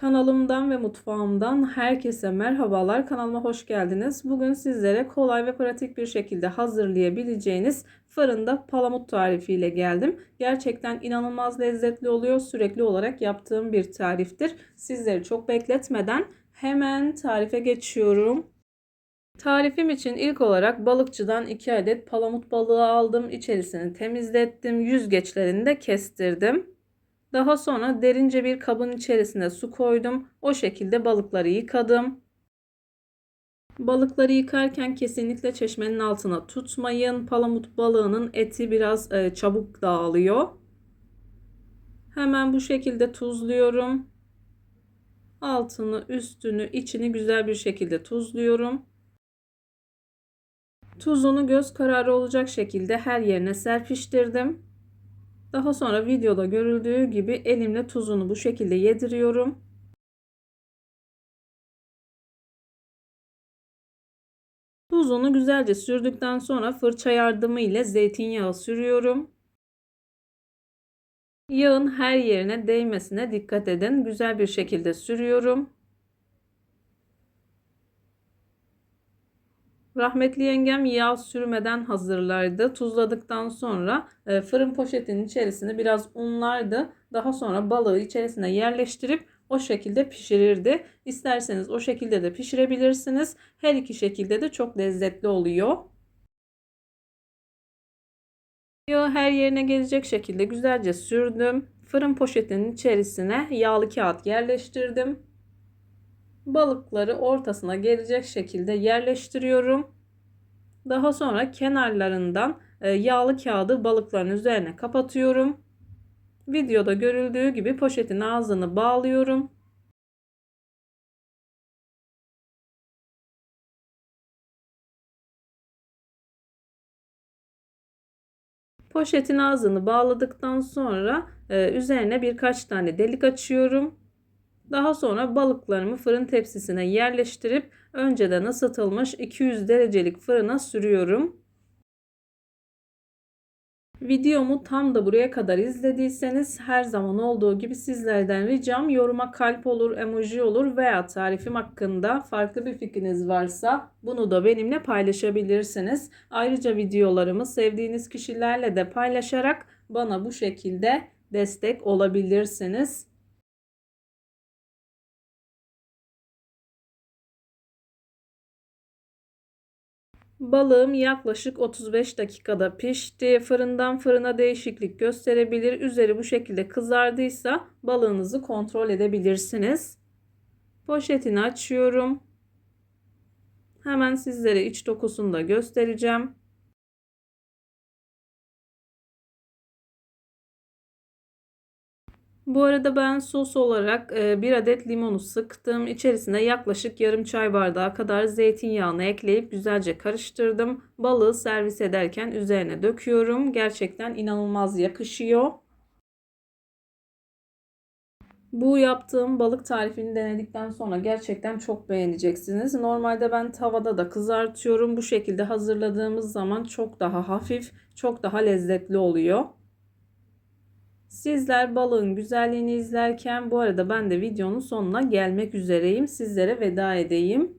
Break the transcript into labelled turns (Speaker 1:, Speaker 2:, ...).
Speaker 1: Kanalımdan ve mutfağımdan herkese merhabalar. Kanalıma hoş geldiniz. Bugün sizlere kolay ve pratik bir şekilde hazırlayabileceğiniz fırında palamut tarifiyle geldim. Gerçekten inanılmaz lezzetli oluyor. Sürekli olarak yaptığım bir tariftir. Sizleri çok bekletmeden hemen tarife geçiyorum. Tarifim için ilk olarak balıkçıdan 2 adet palamut balığı aldım. İçerisini temizlettim. Yüzgeçlerini de kestirdim. Daha sonra derince bir kabın içerisine su koydum. O şekilde balıkları yıkadım. Balıkları yıkarken kesinlikle çeşmenin altına tutmayın. Palamut balığının eti biraz e, çabuk dağılıyor. Hemen bu şekilde tuzluyorum. Altını, üstünü, içini güzel bir şekilde tuzluyorum. Tuzunu göz kararı olacak şekilde her yerine serpiştirdim. Daha sonra videoda görüldüğü gibi elimle tuzunu bu şekilde yediriyorum. Tuzunu güzelce sürdükten sonra fırça yardımı ile zeytinyağı sürüyorum. Yağın her yerine değmesine dikkat edin. Güzel bir şekilde sürüyorum. Rahmetli yengem yağ sürmeden hazırlardı. Tuzladıktan sonra e, fırın poşetinin içerisine biraz unlardı. Daha sonra balığı içerisine yerleştirip o şekilde pişirirdi. İsterseniz o şekilde de pişirebilirsiniz. Her iki şekilde de çok lezzetli oluyor. Yağı her yerine gelecek şekilde güzelce sürdüm. Fırın poşetinin içerisine yağlı kağıt yerleştirdim balıkları ortasına gelecek şekilde yerleştiriyorum. Daha sonra kenarlarından e, yağlı kağıdı balıkların üzerine kapatıyorum. Videoda görüldüğü gibi poşetin ağzını bağlıyorum. Poşetin ağzını bağladıktan sonra e, üzerine birkaç tane delik açıyorum. Daha sonra balıklarımı fırın tepsisine yerleştirip önceden ısıtılmış 200 derecelik fırına sürüyorum. Videomu tam da buraya kadar izlediyseniz her zaman olduğu gibi sizlerden ricam yoruma kalp olur, emoji olur veya tarifim hakkında farklı bir fikriniz varsa bunu da benimle paylaşabilirsiniz. Ayrıca videolarımı sevdiğiniz kişilerle de paylaşarak bana bu şekilde destek olabilirsiniz. Balığım yaklaşık 35 dakikada pişti. Fırından fırına değişiklik gösterebilir. Üzeri bu şekilde kızardıysa balığınızı kontrol edebilirsiniz. Poşetini açıyorum. Hemen sizlere iç dokusunu da göstereceğim. Bu arada ben sos olarak e, bir adet limonu sıktım. İçerisine yaklaşık yarım çay bardağı kadar zeytinyağını ekleyip güzelce karıştırdım. Balığı servis ederken üzerine döküyorum. Gerçekten inanılmaz yakışıyor. Bu yaptığım balık tarifini denedikten sonra gerçekten çok beğeneceksiniz. Normalde ben tavada da kızartıyorum. Bu şekilde hazırladığımız zaman çok daha hafif, çok daha lezzetli oluyor. Sizler balığın güzelliğini izlerken bu arada ben de videonun sonuna gelmek üzereyim. Sizlere veda edeyim.